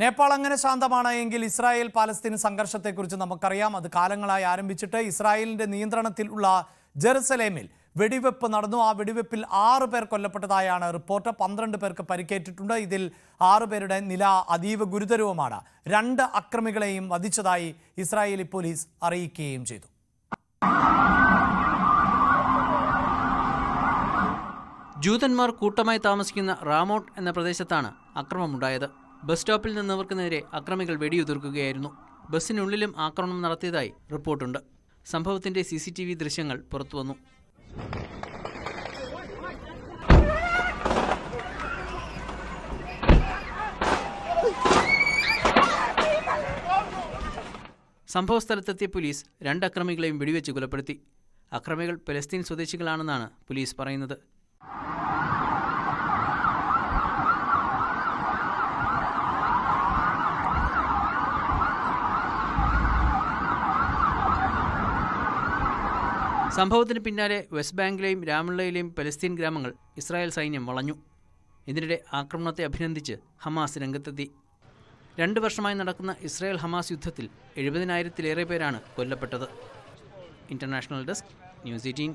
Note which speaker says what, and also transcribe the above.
Speaker 1: നേപ്പാൾ അങ്ങനെ ശാന്തമാണ്. എങ്കിൽ Israel Palestine സംഘർഷത്തെക്കുറിച്ച് നമുക്കറിയാം. അത് കാലങ്ങളായി ആരംഭിച്ചിട്ട് ഇസ്രായേലിന്റെ നിയന്ത്രണത്തിലുള്ള ജെറുസലേമിൽ വെടിവെപ്പ് നടന്നു. ആ വെടിവെപ്പിൽ ആറ് പേർ കൊല്ലപ്പെട്ടതായാണ് റിപ്പോർട്ട്. പന്ത്രണ്ട് പേർക്ക് പരിക്കേറ്റിട്ടുണ്ട്. ഇതിൽ ആറ് പേരുടെ നില അതീവ ഗുരുതരവുമാണ്. രണ്ട് അക്രമികളെയും വധിച്ചതായി ഇസ്രായേലി പോലീസ് അറിയിക്കുകയും ചെയ്തു.
Speaker 2: ജൂതന്മാർ കൂട്ടമായി താമസിക്കുന്ന റാമോട്ട് എന്ന പ്രദേശത്താണ് അക്രമമുണ്ടായത്. ബസ് സ്റ്റോപ്പിൽ നിന്നവർക്ക് നേരെ അക്രമികൾ വെടിയുതിർക്കുകയായിരുന്നു. ബസ്സിനുള്ളിലും ആക്രമണം നടത്തിയതായി റിപ്പോർട്ടുണ്ട്. സംഭവത്തിന്റെ സി സി ടി വി ദൃശ്യങ്ങൾ പുറത്തുവന്നു. സംഭവസ്ഥലത്തെത്തിയ പോലീസ് രണ്ട് അക്രമികളെയും വെടിവെച്ച് കൊലപ്പെടുത്തി. അക്രമികൾ പലസ്തീൻ സ്വദേശികളാണെന്നാണ് പോലീസ് പറയുന്നത്. സംഭവത്തിന് പിന്നാലെ വെസ്റ്റ് ബാങ്കിലെയും രാമുള്ളയിലെയും പലസ്തീൻ ഗ്രാമങ്ങൾ ഇസ്രായേൽ സൈന്യം വളഞ്ഞു. ഇതിനിടെ ആക്രമണത്തെ അഭിനന്ദിച്ച് ഹമാസ് രംഗത്തെത്തി. രണ്ട് വർഷമായി നടക്കുന്ന ഇസ്രായേൽ ഹമാസ് യുദ്ധത്തിൽ എഴുപതിനായിരത്തിലേറെ പേരാണ് കൊല്ലപ്പെട്ടത്. International desk news eighteen.